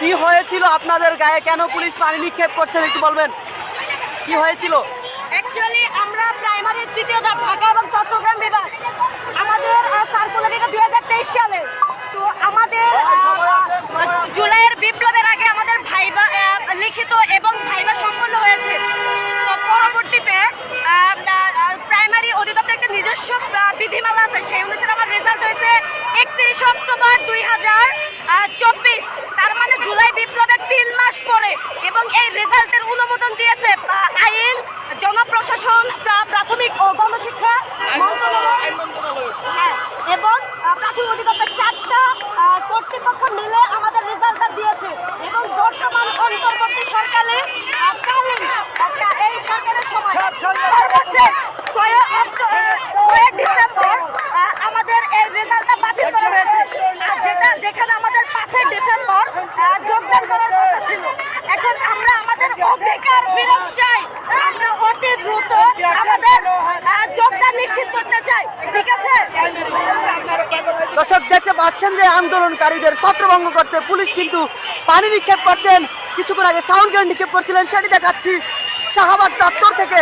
কি হয়েছিল আপনাদের গায়ে? কেন পুলিশ পানি নিক্ষেপ করছেন? একটু বলবেন। কি হয়েছিল? অ্যাকচুয়ালি আমরা প্রাইমারি তৃতীয় ধাপ ঢাকা এবং চট্টগ্রাম বিভাগ। আমাদের সার্কুলার এটা দুই হাজার তেইশ সালে। তো আমাদের জুলাইয়ের বিপ্লবের আগে আমাদের ভাইবা লিখিত এবং অধিকার ফেরত চাই। আমরা অতি দ্রুত আমাদের যোগদান নিশ্চিত করতে চাই। ঠিক আছে? দর্শক, দেখতে পাচ্ছেন যে আন্দোলনকারীদের ছত্রভঙ্গ করতে পুলিশ কিন্তু পানি নিক্ষেপ করছেন। কিছুক্ষণ আগে সাউন্ড গ্রেন নিক্ষেপ করছিলেন, সেটি দেখাচ্ছি। শাহবাগ চত্বর থেকে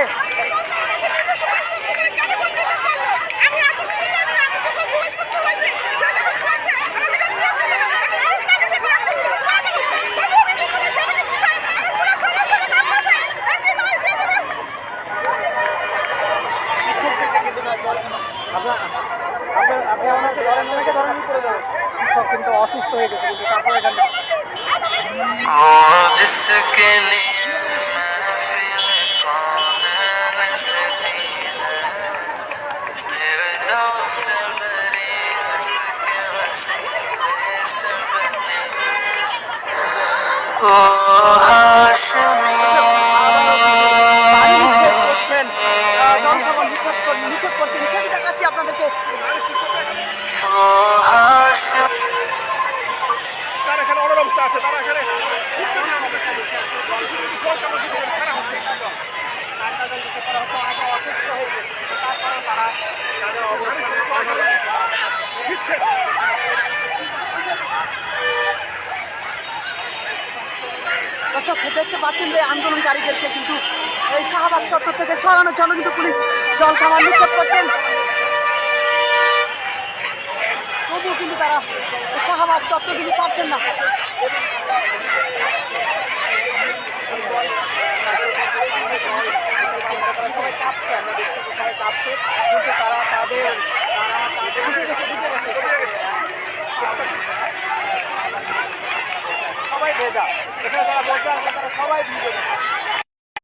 वो जिसके लिए महफिल कौन सजी है मेरे दोस्त मेरी जिसके वसीले से बने ओ हाशमी পানি নিক্ষেপ করছেন আহ, জনসাধারণ নিক্ষেপ কর- নিক্ষেপ করছেন তারা এখানে দেখতে পাচ্ছেন যে আন্দোলনকারীদেরকে কিন্তু এই শাহবাগ চত্বর থেকে সরানোর জন্য কিন্তু পুলিশ জল খাবার নিক্ষেপ করছেন তবুও কিন্তু তারা এই শাহবাগ চত্বর কিন্তু ছাড়ছেন না। সবাই ভেজা। এখানে যারা বসে আছে, তারা সবাই ভিজে গেছে